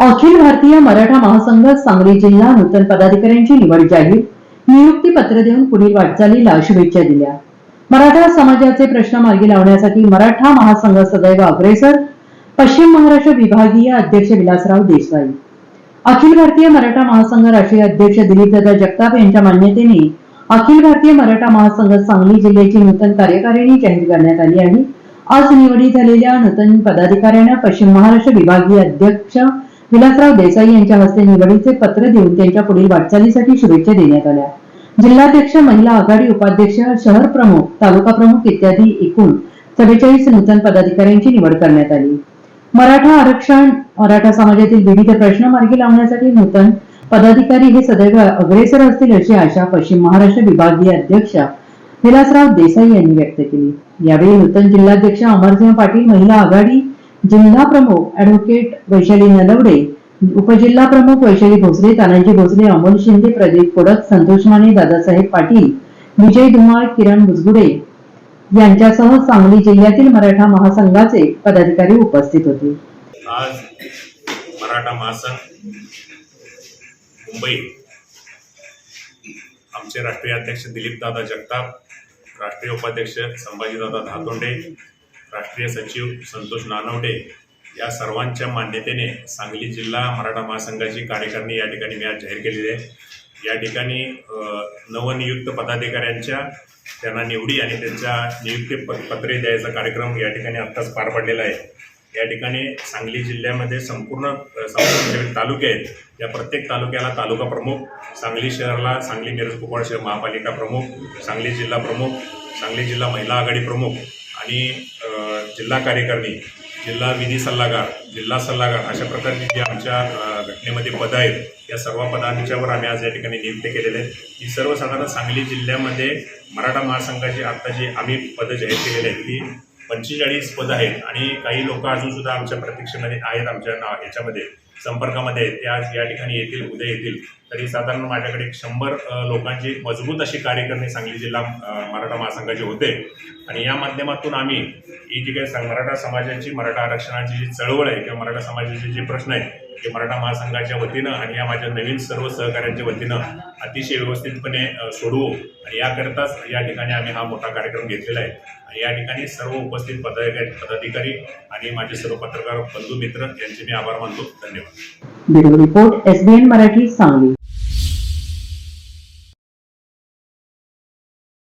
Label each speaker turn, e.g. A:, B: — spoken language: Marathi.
A: अखिल भारतीय मराठा महासंघ सांगली जिल्हा नूतन पदाधिकाऱ्यांची निवड जाहीर नियुक्ती पत्र देऊन पुढील वाटचालीला शुभेच्छा दिल्या. मराठा समाजाचे प्रश्न मार्गी लावण्यासाठी मराठा महासंघ सदैव अग्रेसर पश्चिम महाराष्ट्र विभागीय अध्यक्ष विलासराव देसाई. अखिल भारतीय मराठा महासंघ राष्ट्रीय अध्यक्ष दिलीपदादा जगताप यांच्या मान्यतेने अखिल भारतीय मराठा महासंघ सांगली जिल्ह्याची नूतन कार्यकारिणी जाहीर करण्यात आली आहे आज निवडी झालेल्या नूतन पदाधिकाऱ्यांना पश्चिम महाराष्ट्र विभागीय अध्यक्ष विलासराव देसाई यांच्या हस्ते निवडीचे पत्र देऊन त्यांच्या पुढील वाटचालीसाठी शुभेच्छा देण्यात आल्या. जिल्हाध्यक्ष महिला आघाडी उपाध्यक्ष शहर प्रमुख तालुका प्रमुख इत्यादी एकूण चव्वेचाळीस नूतन पदाधिकाऱ्यांची निवड करण्यात आली. मराठा आरक्षण मराठा समाजातील विविध प्रश्न मार्गी लावण्यासाठी नूतन पदाधिकारी हे सदैव अग्रेसर असतील अशी आशा पश्चिम महाराष्ट्र विभागीय अध्यक्ष विलासराव देसाई यांनी व्यक्त केली. यावेळी नूतन जिल्हाध्यक्ष अमरसिंह पाटील महिला आघाडी जिल्हा प्रमुख ऍडव्होकेट वैशाली नलवडे उपजिल्हा प्रमुख वैशाली भोसले तानाजी भोसले अमोल शिंदे प्रदीप कोडक संतोष माने दादासाहेब पाटील विजय धुमाळ किरण बुजगुडे यांच्यासह सांगली जिल्ह्यातील मराठा महासंघाचे पदाधिकारी उपस्थित होते.
B: आज मराठा महासंघ मुंबई आमचे राष्ट्रीय अध्यक्ष दिलीप दादा जगताप राष्ट्रीय उपाध्यक्ष संभाजीदादा धातोंडे राष्ट्रीय सचिव संतोष नानवडे या सर्वांच्या मान्यतेने सांगली जिल्हा मराठा महासंघाची कार्यकारिणी या ठिकाणी मी आज जाहीर केलेली आहे. या ठिकाणी नवनियुक्त पदाधिकाऱ्यांच्या त्यांना निवडी आणि त्यांच्या नियुक्ती प- पत्रे द्यायचा कार्यक्रम या ठिकाणी आत्ताच पार पडलेला आहे. या ठिकाणी सांगली जिल्ह्यामध्ये संपूर्ण संपूर्ण तालुके आहेत या प्रत्येक तालुक्याला तालुका प्रमुख सांगली शहराला सांगली मिरज कुपवाड शहर महापालिका प्रमुख सांगली जिल्हा प्रमुख सांगली जिल्हा महिला आघाडी प्रमुख आणि जिल्हा कार्यकारिणी जिल्हा विधी सल्लागार जिल्हा सल्लागार अशा प्रकारची जी आमच्या घटनेमध्ये पदं आहेत या सर्व पदांच्यावर आम्ही आज या ठिकाणी नियुक्ती केलेले आहेत. ही सर्वसाधारण सांगली जिल्ह्यामध्ये मराठा महासंघाची आत्ता जी आम्ही पदं जाहीर केलेली आहेत ती पंचेचाळीस पद आहेत आणि काही लोक अजून सुद्धा आमच्या प्रतीक्षेमध्ये आहेत आमच्या नाव याच्यामध्ये संपर्कामध्ये आहेत. ते आज या ठिकाणी येतील उद्या येतील. तरी साधारण माझ्याकडे एक शंभर लोकांची मजबूत अशी कार्यकारिणी सांगली जिल्हा मराठा महासंघाचे होते. आणि या माध्यमातून आम्ही ही जी काही मराठा समाजाची मराठा आरक्षणाची जी चळवळ आहे किंवा मराठा समाजाचे जे प्रश्न आहेत हे मराठा महासंघाच्या वतीनं आणि या माझ्या नवीन सर्व सहकाऱ्यांच्या वतीनं अतिशय व्यवस्थितपणे सोडवू. आणि याकरताच या ठिकाणी आम्ही हा मोठा कार्यक्रम घेतलेला आहे. आणि या ठिकाणी सर्व उपस्थित पदाधिकारी पदाधिकारी आणि माझे सर्व पत्रकार बंधू मित्र यांचे मी आभार मानतो. धन्यवाद.
A: Report SBN Marathi Sangli.